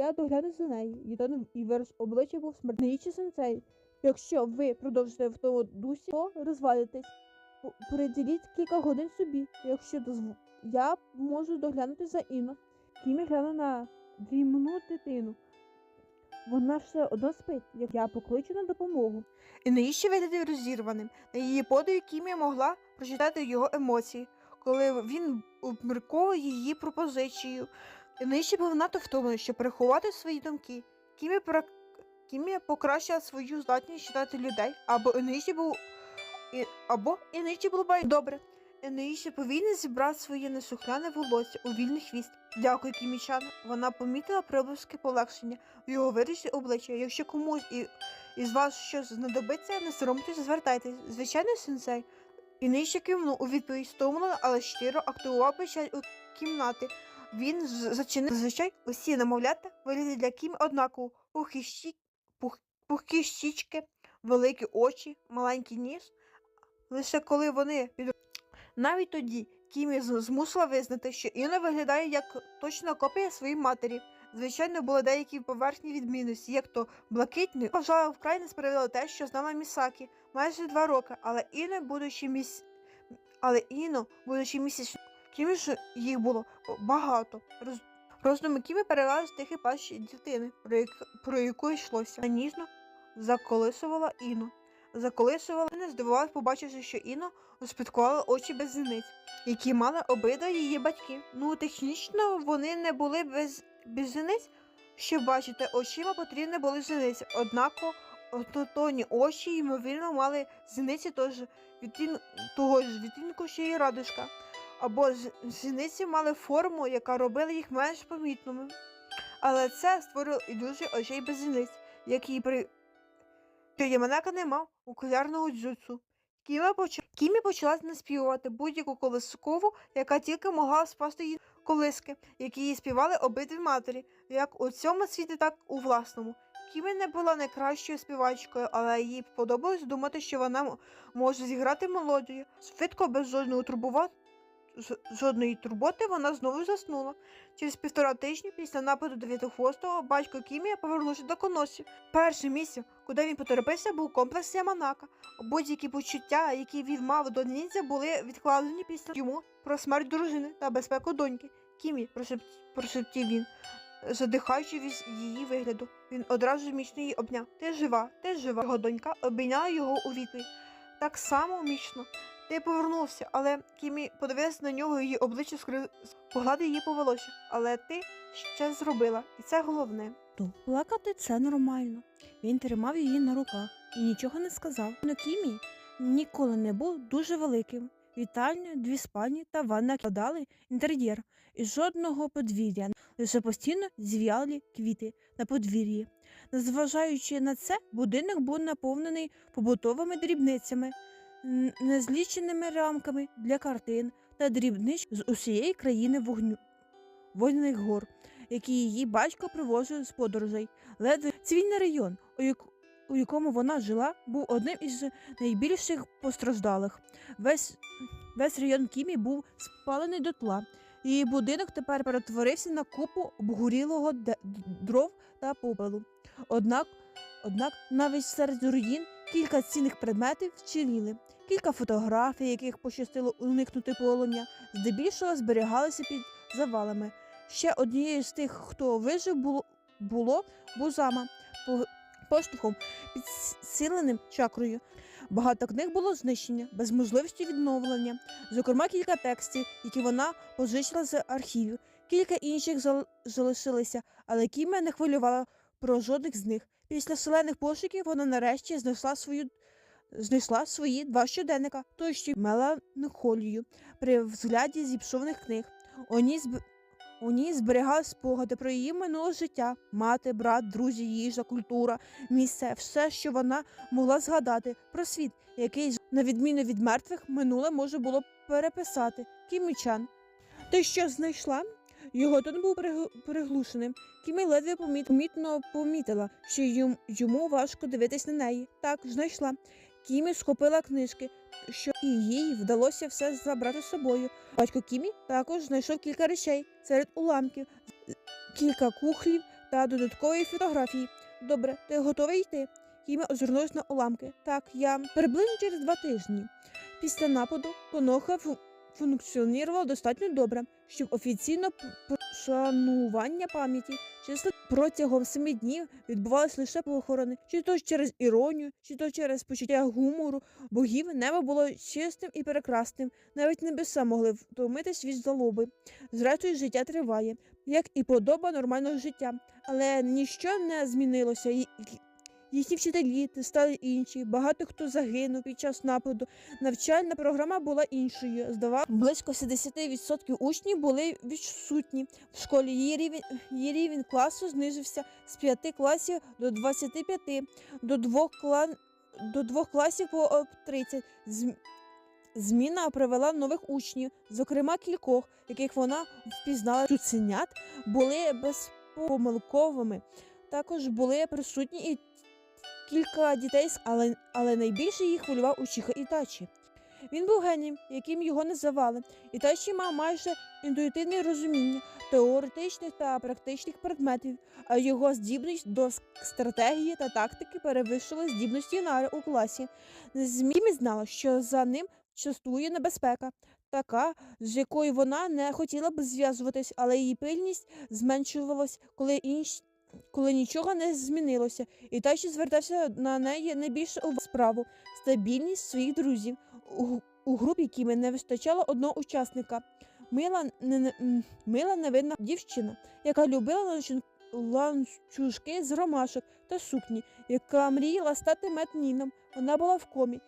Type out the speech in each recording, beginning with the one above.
Я догляну за нею. Її і вираз обличчя був смертний сенсей. Якщо ви продовжите в тому дусі, то розвалитесь. Приділіть кілька годин собі. Якщо дозв... я можу доглянути за Іно. Кімі гляне на дрімну дитину. Вона все одно спить, як я покличу на допомогу. І наїще виглядає розірваним. На її подиві Кімі могла прочитати його емоції, коли він обмірковував її пропозицію. Наїще був надто втомлений, щоб переховати свої думки. Кімі, пра... Кімі покращила свою здатність читати людей, або Ениші був і... або Ениші було бай добре. Ениші повільно зібрав своє несухняне волосся у вільний хвіст. Дякую, Кімічан. Вона помітила проблиски полегшення в його виразі обличчя. Якщо комусь і із вас щось знадобиться, не соромтеся, звертайтесь. Звичайно, сенсей. І нижче кивнув у відповідь стомлено, але щиро активував печать у кімнати. Він зачинив зазвичай усі намовлята вигляді для Кім однаково. Пухкі, щі... Пух... пухкі щічки, великі очі, маленький ніс. Лише коли вони під... Навіть тоді Кімі змусила визнати, що Інна виглядає як точна копія своєї матері. Звичайно, були деякі поверхні відмінності, як то блакитні. Вважала вкрай несправедливо те, що знала Місакі майже два роки, але Іно, будучи міс... але Іно, будучи місяць, Кімі ж їх було багато. Роз... Роздуми Кімі перевели з тихий плач дитини, про, як... про яку йшлося. Ніжно заколисувала Іну. Заколисувала не здивувалась, побачивши, що Іно успадкувала очі без зіниць, які мали обидва її батьки. Ну, технічно вони не були без, без зіниць, щоб бачити, очима потрібні були зіниці. Однако однотонні очі, ймовірно, мали зіниці того ж відтінку, що й радужка. Або з- зіниці мали форму, яка робила їх менш помітними. Але це створило ілюзію очей без зіниць, які при що Яманака не мав окулярного дзюцу. Кімі, поч... Кімі почала наспівувати будь-яку колискову, яка тільки могла спасти її колиски, які їй співали обидві матері, як у цьому світі, так у власному. Кімі не була найкращою співачкою, але їй подобалось думати, що вона може зіграти мелодію. Швидко, без жодного турбува... жодної турботи, вона знову заснула. Через півтора тижні після нападу дев'ятихвостого батько Кімія повернувся до коносів. Перше місце, куди він поторопився, був комплекс Яманака. Будь-які почуття, які він мав до ніндзя, були відкладені після йому про смерть дружини та безпеку доньки. Кімі, прошептів він, задихаючи від її вигляду. Він одразу міцно її обняв. Ти жива, ти жива. Його донька обійняла його у відповідь. Так само міцно. Ти повернувся, але Кімі подивилася на нього, її обличчя скри... погладив її по волосся. Але ти ще зробила, і це головне. То плакати це нормально. Він тримав її на руках і нічого не сказав. Но Кімі ніколи не був дуже великим. Вітальня, дві спальні та ванна кладали інтер'єр і жодного подвір'я, лише постійно зв'яли квіти на подвір'ї. Незважаючи на це, будинок був наповнений побутовими дрібницями, незліченими рамками для картин та дрібнич з усієї країни вогню. Вогняних гор, які її батько привозив з подорожей. Ледве цивільний район, у, як... у якому вона жила, був одним із найбільших постраждалих. Весь, весь район Кімі був спалений дотла. Її будинок тепер перетворився на купу обгорілого дров та попелу. Однак, однак навіть серед руїн кілька цінних предметів вціліли. Кілька фотографій, яких пощастило уникнути полум'я, здебільшого зберігалися під завалами. Ще однією з тих, хто вижив, було, було Бузама по- поштовхом підсиленим чакрою. Багато книг було знищення, без можливості відновлення, зокрема кілька текстів, які вона позичила з архівів. Кілька інших зал- залишилися, але Кім'я не хвилювала про жодних з них. Після селених пошуків вона нарешті знайшла свою. Знайшла свої два щоденника, той й меланхолію при взгляді зіпсованих книг. У ній, зб... у ній зберігали спогади про її минуле життя, мати, брат, друзі, їжа, культура, місце, все, що вона могла згадати про світ, який, на відміну від мертвих, минуле може було переписати. Кімічан. Ти що знайшла? Його тон був приг- приглушеним. Кімі ледве поміт- помітно помітила, що йому, важко дивитись на неї. Так, знайшла. Кімі схопила книжки, що і їй вдалося все забрати з собою. Батько Кімі також знайшов кілька речей серед уламків, кілька кухлів та додаткової фотографії. Добре, ти готовий йти? Кімі озирнулась на уламки. Так, я приблизно через два тижні. Після нападу Коноха фу- функціонувала достатньо добре, щоб офіційно п- шанування пам'яті. Чесно, протягом семи днів відбувалися лише похорони, чи то через іронію, чи то через почуття гумору. Богів небо було чистим і прекрасним. Навіть небеса могли втомитись від залоби. Зрештою, життя триває, як і подоба нормального життя. Але ніщо не змінилося. Їхні вчителі стали інші. Багато хто загинув під час нападу. Навчальна програма була іншою. Здавав близько 70% учнів були відсутні в школі. Її рівень, її рівень класу знизився з 5 класів до 25, до двох клан до двох класів по е, 30. Зм- Зміна привела нових учнів, зокрема кількох, яких вона впізнала цуценят, були безпомилковими. Також були присутні і кілька дітей, але, але найбільше їх хвилював Учіха Ітачі. Він був генієм, яким його називали. Ітачі мав майже інтуїтивне розуміння теоретичних та практичних предметів, а його здібність до стратегії та тактики перевищила здібності Нари у класі. Змімі знала, що за ним частує небезпека, така, з якою вона не хотіла б зв'язуватись, але її пильність зменшувалась, коли інші. Коли нічого не змінилося, і Тачі звертався на неї найбільше у справу стабільність своїх друзів. У, у групі Кіми не вистачало одного учасника. Мила, не, мила невинна дівчина, яка любила ланчу- ланцюжки з ромашок та сукні, яка мріяла стати метніном. Вона була в комі.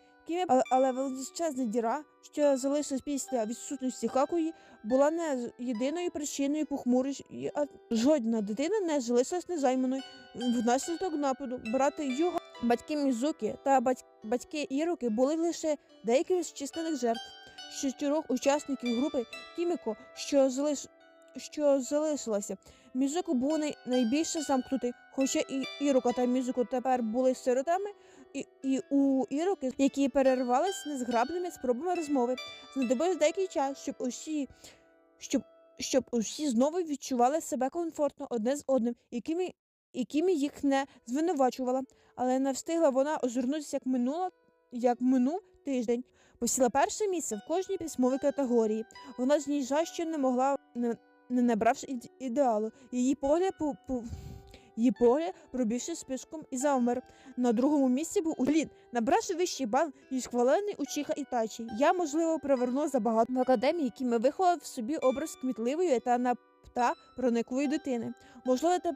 Але величезна діра, що залишилась після відсутності Хакуї, була не з- єдиною причиною похмурості, а жодна дитина не залишилась незайманою внаслідок нападу. Брати Юга, батьки Мізуки та бать- батьки Іроки були лише деякими з численних жертв. З чотирьох учасників групи Кіміко, що залиш... що залишилася. Мізуко був най... найбільше замкнутий, хоча і Ірока та Мізуко тепер були сиротами, і, і у Іроки, які перервались незграбними спробами розмови. Знадобився деякий час, щоб усі, щоб, щоб усі знову відчували себе комфортно одне з одним, якими, якими їх не звинувачувала. Але не встигла вона озирнутися, як минула, як минув тиждень. Посіла перше місце в кожній письмовій категорії. Вона з ні що не могла, не, не набравши ідеалу. Її погляд по, по, її погляд пробігши списком і завмер. На другому місці був Улін, набравши вищий бал, ніж хвалений Учіха Ітачі. Я, можливо, привернула забагато в академії, який ми виховав в собі образ кмітливої та на та проникливої дитини. Можливо, та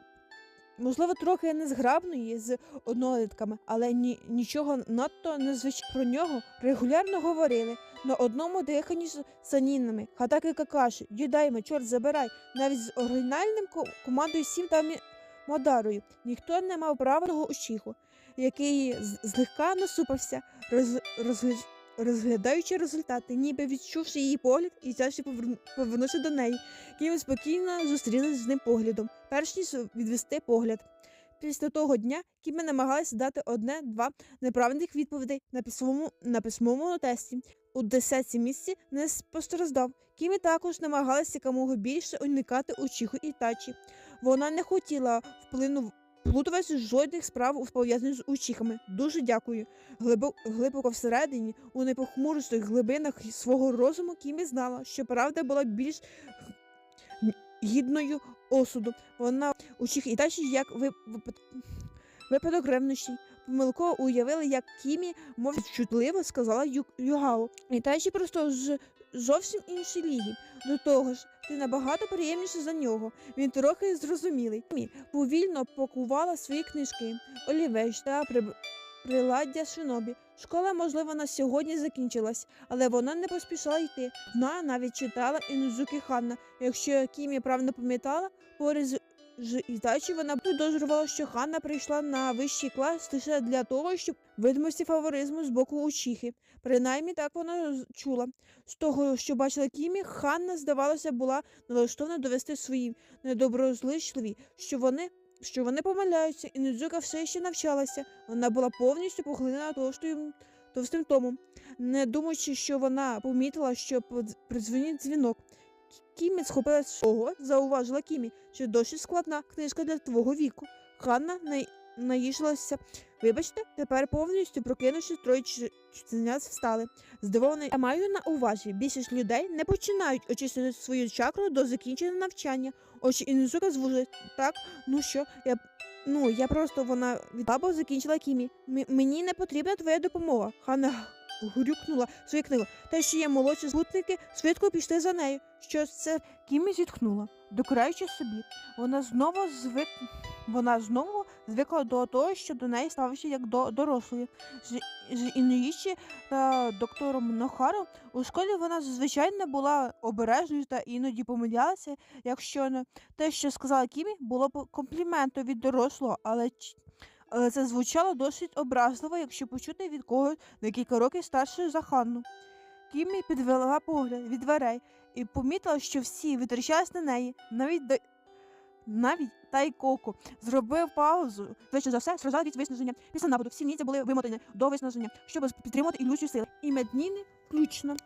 Можливо, трохи незграбної з однолітками, але ні, нічого надто незвичайного про нього регулярно говорили на одному диханні з санінами. Хатаки Какаші, Юдайме, чорт забирай, навіть з оригінальним ко- командою Сім та Модарою ніхто не мав права того учіху, який злегка насупився, роз, розгля- розглядаючи результати, ніби відчувши її погляд і взявши поверну- повернувся до неї. Кім спокійно зустрілися з ним поглядом, перш ніж відвести погляд. Після того дня Кіми намагалася дати одне-два неправильних відповідей на письмовому, на письмовому тесті. У десятці місці не постраждав. Кімі також намагалася якомога більше уникати Учіху і тачі. Вона не хотіла вплину плутуватися жодних справ пов'язаних з учіхами. Дуже дякую. Глибоко, всередині, у непохмуростих глибинах свого розуму, Кімі знала, що правда була більш гідною осуду. Вона учих і далі як ви, випад- випадок ревнощі. Помилково уявили, як Кімі, мов чутливо сказала Ю, Югао. І Тайчі просто з зовсім іншій ліги. До того ж, ти набагато приємніше за нього. Він трохи зрозумілий. Кімі повільно пакувала свої книжки, олівець та приб- приладдя шинобі. Школа, можливо, на сьогодні закінчилась, але вона не поспішала йти. Вона навіть читала Інузуки Ханна. Якщо Кімі правильно пам'ятала, поряд з Ітачі вона підозрювала, що Ханна прийшла на вищий клас лише для того, щоб видимості фаворизму з боку Учіхи. Принаймні так вона чула. З того, що бачила Кімі, Ханна, здавалося, була налаштована довести свої недоброзичливі, що вони. Що вони помиляються, і Нидзука все ще навчалася. Вона була повністю поглинена товстою товстим томом, не думаючи, що вона помітила, що придзвонить дзвінок. Кімі схопилась. Ого, зауважила Кімі, що досить складна книжка для твого віку. Ханна най... наїжилася. Вибачте, тепер повністю прокинувшись, троє ч- чужинець встали. Здивований, я маю на увазі, більшість людей не починають очистити свою чакру до закінчення навчання. Очі Інзука звужують. Так, ну що, я ну я просто вона відлабо закінчила Кімі. М- мені не потрібна твоя допомога. Ханна грюкнула свою книгу. Те, що є молодші спутники, швидко пішли за нею. Що ж це Кімі зітхнула, докираючи собі. Вона знову звик. Вона знову звикла до того, що до неї ставився як до дорослої. З, з Інуїчі та доктором Нохару у школі вона звичайно була обережною та іноді помилялася, якщо не те, що сказала Кімі, було компліментом від дорослого, але, але це звучало досить образливо, якщо почути від когось на кілька років старшою за Ханну. Кімі підвела погляд від дверей і помітила, що всі витрачались на неї, навіть до... навіть Тайкоко зробив паузу. Звичайно за все, страждав від виснаження. Після нападу всі ніндзя були вимотані до виснаження, щоб підтримувати ілюзію сили. І медніни включно.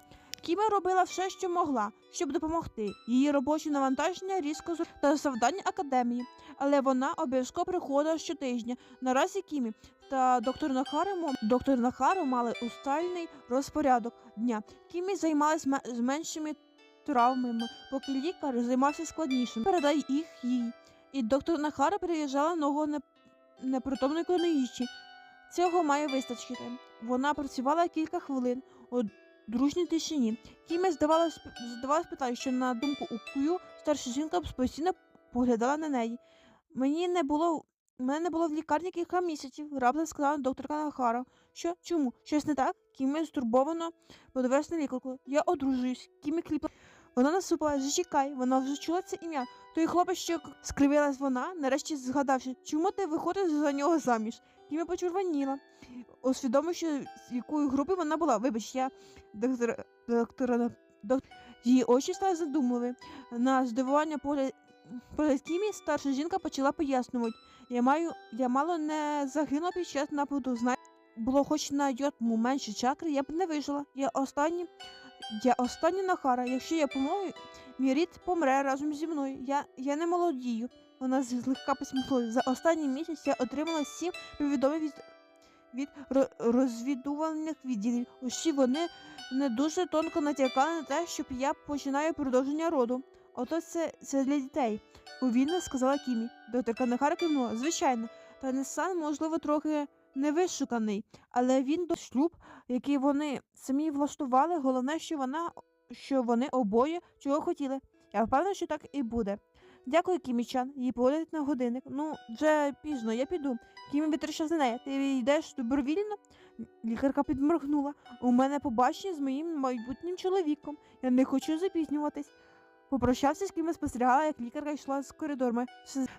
Кіма робила все, що могла, щоб допомогти. Її робочі навантаження різко та завдання академії, але вона обов'язково приходила щотижня. Наразі Кімі та доктор Нахару, доктор Нахару мали устальний розпорядок дня. Кімі займалась з меншими травмами, поки лікар займався складнішим. Передай їх їй. І доктор Нахара переїжджала ногу не... непритомної коноїчі. Цього має вистачити. Вона працювала кілька хвилин дружній тишині. Кімі здавалось, здавалось питання, що на думку Укую старша жінка постійно поглядала на неї. Мені не було. Мене не було в лікарні кілька місяців, раптом сказала докторка Нахара. Що? Чому? Щось не так? Кімі стурбовано подивився на лікарку. Я одружуюсь. Кімі кліпла. Вона насупила, зачекай, вона вже чула це ім'я. Той хлопець, що скривилась вона, нарешті згадавши, чому ти виходиш за нього заміж? Кімі почервоніла, усвідомивши, з якої групи вона була. Вибач, я доктор, доктора, доктор. Її очі стали задумливі. На здивування погляд, погляд Кімі старша жінка почала пояснювати. Я маю, я мало не загинула під час нападу. Знай, було хоч на йотму менше чакри, я б не вижила. Я останні, я остання нахара. Якщо я помру, мій рід помре разом зі мною. Я, я не молодію. Вона злегка посміхнулася. За останній місяць я отримала сім повідомлень від, від розвідувальних відділів. Усі вони не дуже тонко натякали на те, щоб я починаю продовження роду. Ото це, це для дітей, повільно сказала Кімі. Докторка Нахара кивнула. Звичайно, та Несан, можливо, трохи невишуканий, але він до шлюб, який вони самі влаштували, головне, що вона що вони обоє чого хотіли. Я впевнена, що так і буде. Дякую, Кімічан. Її погляд на годинник. Ну, вже пізно, я піду. Кімі витріщав за неї. Ти йдеш добровільно? Лікарка підморгнула. У мене побачення з моїм майбутнім чоловіком. Я не хочу запізнюватись. Попрощався з ким спостерігала, як лікарка йшла з коридорами.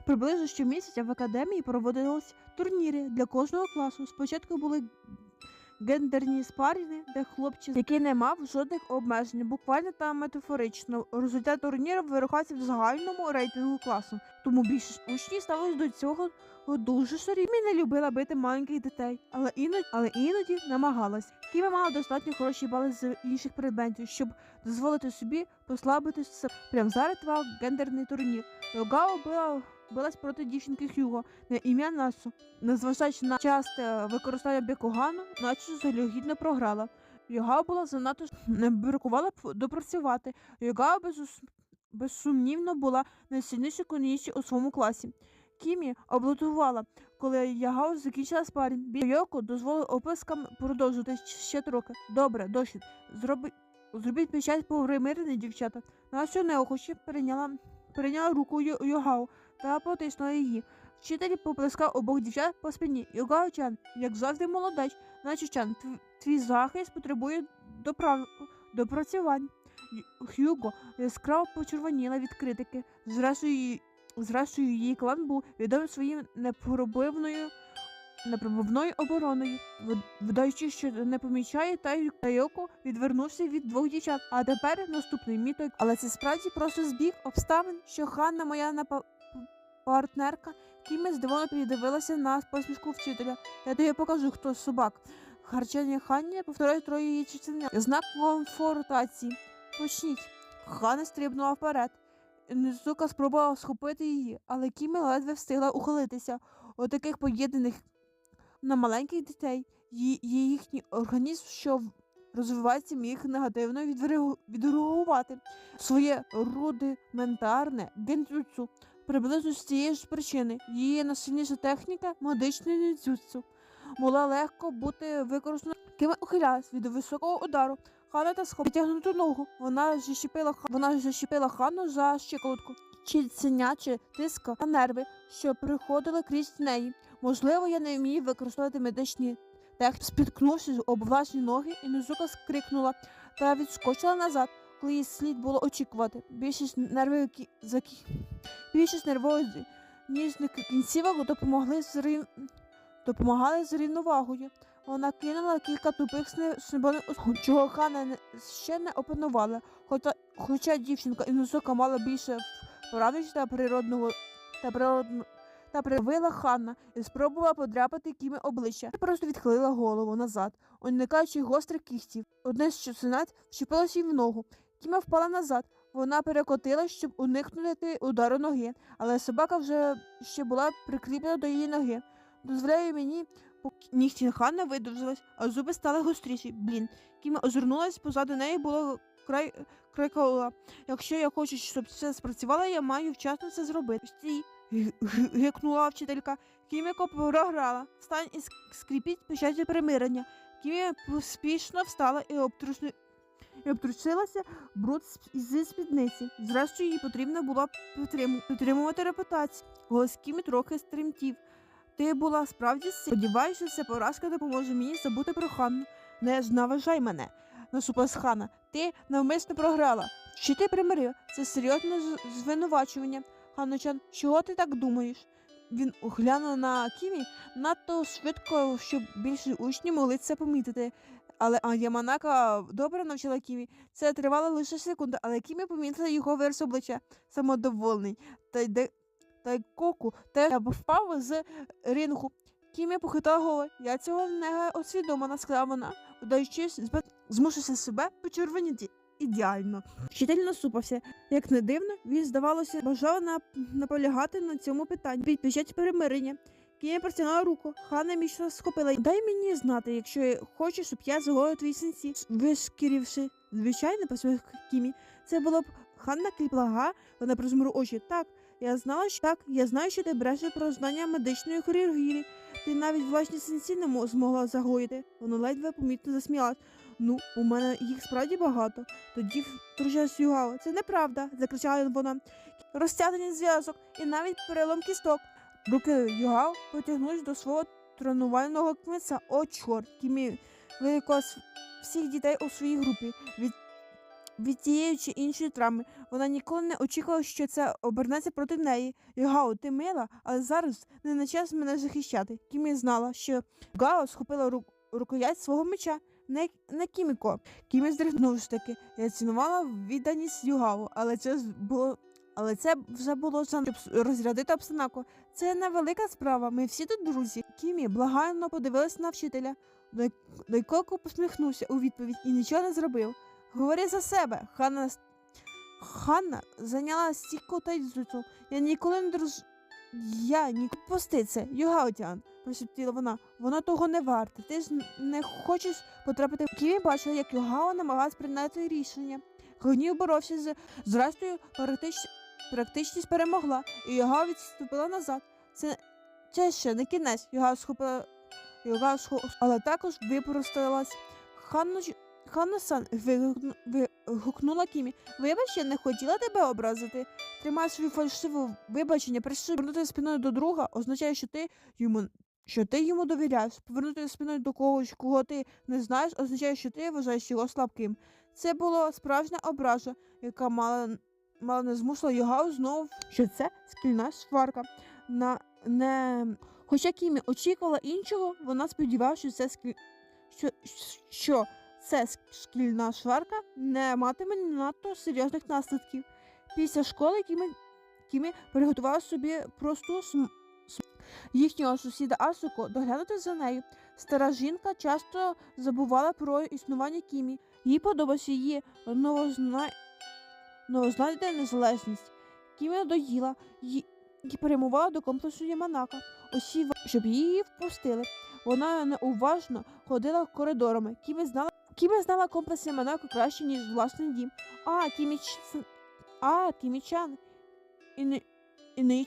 Приблизно щомісяця в академії проводились турніри для кожного класу. Спочатку були гендерні спаррінги, де хлопчик, який не мав жодних обмежень, буквально та метафорично. Результат турніру вирахувався в загальному рейтингу класу. Тому більшість учнів ставились до цього дуже серйозно. Кімі не любила бити маленьких дітей, але іноді, але іноді намагалась. Кімі мала достатньо хороші бали з інших предметів, щоб дозволити собі послабити себе. Прямо зараз тривав гендерний турнір. Йогао била, билась проти дівчинки Хюго на ім'я Насу. Незважаючи на часте використання Бекогану, наче залюгідно програла. Йогао була занадто не бракувала б допрацювати. Йогао безус... безсумнівно була найсильнішою конічі у своєму класі. Кімі облутувала, коли Ягао закінчила спарінг. Бійоко дозволив опискам продовжувати щ- ще трохи. Добре, досить. Зроби... Зробіть печать повримирені, дівчата. Настя неохоче перейняла, перейняла руку Йо- Йогао та потиснула її. Вчитель поплескав обох дівчат по спині. Йогао Чан, як завжди, молодець. Наче Чан, тв- твій захист потребує доправ... допрацювань. Хюго яскраво почервоніла від критики. Зрештою, її- зрештою, її клан був відомий своїм непробивною непробивною обороною, видаючи, що не помічає, та Тайоко відвернувся від двох дівчат. А тепер наступний мітой. Але це справді просто збіг обставин, що Ханна, моя напа... партнерка, Кімі здивовано піддивилася на посмішку вчителя. Я тобі покажу, хто собак. Харчання Ханні повторює троє її членів. Знак комфортації. Почніть. Хана стрибнула вперед. Незука спробувала схопити її, але Кімі ледве встигла ухилитися. У таких поєднаних на маленьких дітей ї- є їхній організм, що розвивається, міг негативно відреагу- відреагувати своє рудиментарне генджутсу. Приблизно з цієї ж причини її найсильніша техніка медичної ніндзюцу могла легко бути використана. Кими ухилялась від високого удару. Хана та схопила витягнуту ногу. Вона защепила, вона защепила хану за щиколотку. Чи синяче тиска на нерви, що приходили крізь неї. Можливо, я не вмію використовувати медичні техніки. Спіткнувшись об власні ноги, Інузука скрикнула та відскочила назад, коли її слід було очікувати. Більшість нервів кі- закі... більшість нервових ніжних кінцівок допомогли з рів... допомагали з рівновагою. Вона кинула кілька тупих снебоних чого Хана ще не опанувала. Хоча, хоча дівчинка Інузука мала більше вправність та природного та природно та привила Ханна і спробувала подряпати кіми обличчя. Та Просто відхилила голову назад, уникаючи гострих кігтів. Одне з часинат вчепилось їй в ногу. Кіма впала назад. Вона перекотилась, щоб уникнути удару ноги, але собака вже ще була прикріплена до її ноги. Дозволяю мені, нігті Ханна видовжилась, а зуби стали гостріші. Блін, Кіма озирнулась, позаду неї було край край кола. Якщо я хочу, щоб це спрацювало, я маю вчасно це зробити. Стій, гикнула вчителька. Кіміко програла. Встань і скріпіть печаті примирення. Кімі поспішно встала і обтрусну... І обтрусилася бруд зі спідниці. Зрештою, їй потрібно було підтримувати репутацію. Голос Кімі трохи стремтів. Ти була справді. Сподіваюся, ця поразка допоможе мені забути про Ханну. Не зневажай мене, насупилась Хана. Ти навмисно програла. Чи ти примирив? Це серйозне звинувачування. Ханочан, чого ти так думаєш? Він оглянув на Кімі надто швидко, щоб більше учнів могли це помітити. Але Яманака добре навчила Кімі. Це тривало лише секунду, але Кімі помітила його вираз обличчя самодовольний. Та й де та й коку теж впав з рингу. Кімі похитала голову. Я цього не освідомлена, сказала вона, вдаючись змусився себе почервоніти. Ідеально. Вчитель насупався. Як не дивно, він, здавалося, бажав на... наполягати на цьому питанні. Підпечать перемирення. Кімі протягнула руку. Хана міцно схопила. Дай мені знати, якщо хочеш, щоб я заголовив твої синці. Вишкіривши, звичайно, посміх Кімі. Це було б Ханна Кліплага, вона прозмуру очі. Так, я знала, що так, я знаю, що ти брешеш про знання медичної хірургії. Ти навіть власні синці не змогла загоїти. Вона ледве помітно засміялась. Ну, у мене їх справді багато. Тоді втручалась Югао. Це неправда, закричала вона. Розтягнений зв'язок і навіть перелом кісток. Руки Югао потягнулись до свого тренувального кмиця. О, чорт, Кімі с- всіх дітей у своїй групі від, від тієї чи іншої травми. Вона ніколи не очікувала, що це обернеться проти неї. Югао, ти мила, але зараз не на час мене захищати. Кімі знала, що Гао схопила ру- рукоять свого меча. Не, не Кіміко. Кімі здригнув ж таки. Я цінувала відданість Югаву, але це було. Але це вже було за розрядити обстановку. Це невелика справа. Ми всі тут друзі. Кімі благально подивилась на вчителя. Дай- Дайкоко посміхнувся у відповідь і нічого не зробив. Говори за себе. Ханна Ханна зайняла стійку тайцю. Я ніколи не друж... Я ніколи пусти це, Югаутян, прошептіла вона. Воно того не варте. Ти ж не хочеш потрапити в Ківі бачила, як Югао намагалась прийняти рішення. Гнів боровся з зрештою практич... практичність перемогла, і Югао відступила назад. Це, це ще не кінець. Югао схопила Югао схо... але також випросталась. Ханну ж- Ханна-сан вигукну- вигукнула Кімі. Вибач, я не хотіла тебе образити. Тримай свою фальшиву вибачення, прийшли повернути спиною до друга, означає, що ти йому що ти йому довіряєш. Повернути спиною до когось, кого ти не знаєш, означає, що ти вважаєш його слабким. Це була справжня обража, яка мала, мала не змусила Йогау знову, що це шкільна сварка. На не хоча Кімі очікувала іншого, вона сподівалася, що це скі... що, що це шкільна сварка не матиме надто серйозних наслідків. Після школи Кімі, Кімі приготувала собі просту см... їхнього сусіда Асуко доглянути за нею. Стара жінка часто забувала про існування Кімі. Їй подобався її новозна... но знайде незалежність. Кімі надоїла ї- і переймувала до комплексу Яманака, усі, в- щоб її впустили. Вона неуважно ходила коридорами. Кімі знала, Кімі знала комплекс Яманака краще, ніж власний дім. А, Кіміч... А, Кімічан. І не... І не